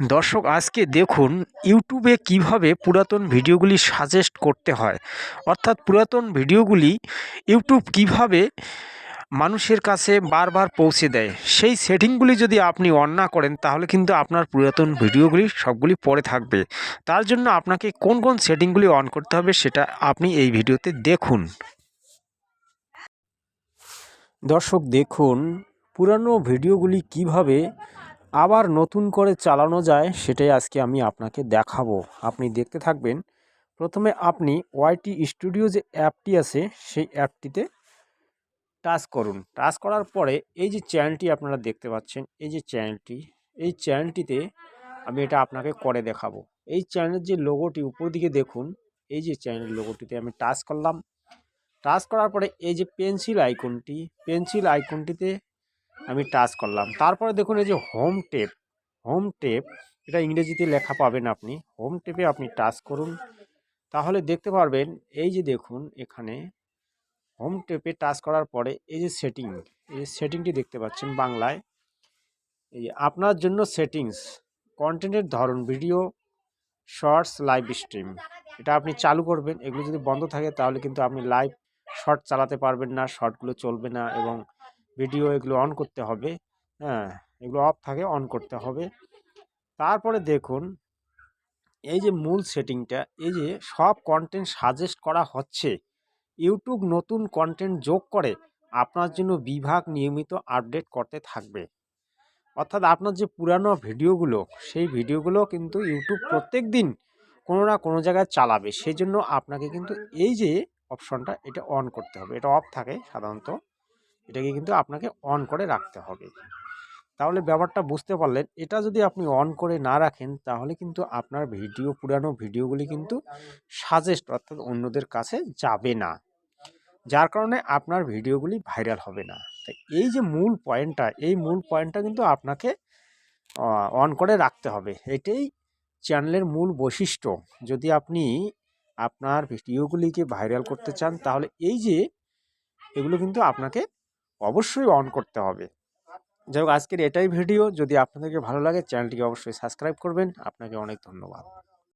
দর্শক, আজকে দেখুন ইউটিউবে কীভাবে পুরাতন ভিডিওগুলি সাজেস্ট করতে হয়। অর্থাৎ পুরাতন ভিডিওগুলি ইউটিউব কীভাবে মানুষের কাছে বারবার পৌঁছে দেয়, সেই সেটিংগুলি যদি আপনি অন না করেন, তাহলে কিন্তু আপনার পুরাতন ভিডিওগুলি সবগুলি পড়ে থাকবে। তার জন্য আপনাকে কোন কোন সেটিংগুলি অন করতে হবে, সেটা আপনি এই ভিডিওতে দেখুন। দর্শক, দেখুন পুরানো ভিডিওগুলি কীভাবে আবার নতুন করে চালানো যায়, সেটাই আজকে আমি আপনাকে দেখাবো। আপনি দেখতে থাকবেন, প্রথমে আপনি ওয়াইটি স্টুডিও যে অ্যাপটি আছে, সেই অ্যাপটিতে টাচ করুন। টাচ করার পরে এই যে চ্যানেলটি আপনারা দেখতে পাচ্ছেন, এই যে চ্যানেলটি, এই চ্যানেলটিতে আমি এটা আপনাকে করে দেখাবো। এই চ্যানেলের যে লোগোটি উপর দিকে দেখুন, এই যে চ্যানেল লোগোটিতে আমি টাচ করলাম। টাচ করার পরে এই যে পেন্সিল আইকনটি, পেন্সিল আইকনটিতে আমি টাচ করলাম। তারপরে দেখুন এই যে হোম টেপ হোম টেপ এটা ইংরেজিতে লেখা পাবেন আপনি। হোম টেপে আপনি টাচ করুন। তাহলে দেখতে পারবেন, এই যে দেখুন এখানে হোম টেপে টাচ করার পরে এই যে সেটিং এই সেটিংটি দেখতে পাচ্ছেন বাংলায়। এই আপনার জন্য সেটিংস কন্টেন্টের ধরন ভিডিও শর্টস লাইভ স্ট্রিম এটা আপনি চালু করবেন, এগুলো যদি বন্ধ থাকে তাহলে কিন্তু আপনি লাইভ শর্ট চালাতে পারবেন না শর্টগুলো চলবে না এবং ভিডিও এগুলো অন করতে হবে। হ্যাঁ এগুলো অফ থাকে অন করতে হবে। তারপরে দেখুন, এই যে মূল সেটিংটা এই যে সব কন্টেন্ট সাজেস্ট করা হচ্ছে ইউটিউব নতুন কন্টেন্ট যোগ করে, আপনার জন্য বিভাগ নিয়মিত আপডেট করতে থাকবে। অর্থাৎ আপনার যে পুরানো ভিডিওগুলো সেই ভিডিওগুলো কিন্তু ইউটিউব প্রত্যেক দিন কোনো না কোনো জায়গায় চালাবে। সেই জন্য আপনাকে কিন্তু এই যে অপশনটা এটা অন করতে হবে। এটা অফ থাকে সাধারণত। এটাকে কিন্তু আপনাকে অন করে রাখতে হবে। তাহলে ব্যাপারটা বুঝতে পারলেন, এটা যদি আপনি অন করে না রাখেন, তাহলে কিন্তু আপনার ভিডিও, পুরানো ভিডিওগুলি কিন্তু সাজেস্ট অর্থাৎ অন্যদের কাছে যাবে না। যার কারণে আপনার ভিডিওগুলি ভাইরাল হবে না। তাই এই যে মূল পয়েন্টটা এই মূল পয়েন্টটা কিন্তু আপনাকে অন করে রাখতে হবে। এটাই চ্যানেলের মূল বৈশিষ্ট্য। যদি আপনি আপনার ভিডিওগুলিকে ভাইরাল করতে চান, তাহলে এই যে, এগুলো কিন্তু আপনাকে অবশ্যই অন করতে হবে। যাই হোক, আজকের এটাই ভিডিও যদি আপনাদেরকে ভালো লাগে, চ্যানেলটিকে অবশ্যই সাবস্ক্রাইব করবেন। আপনাকে অনেক ধন্যবাদ।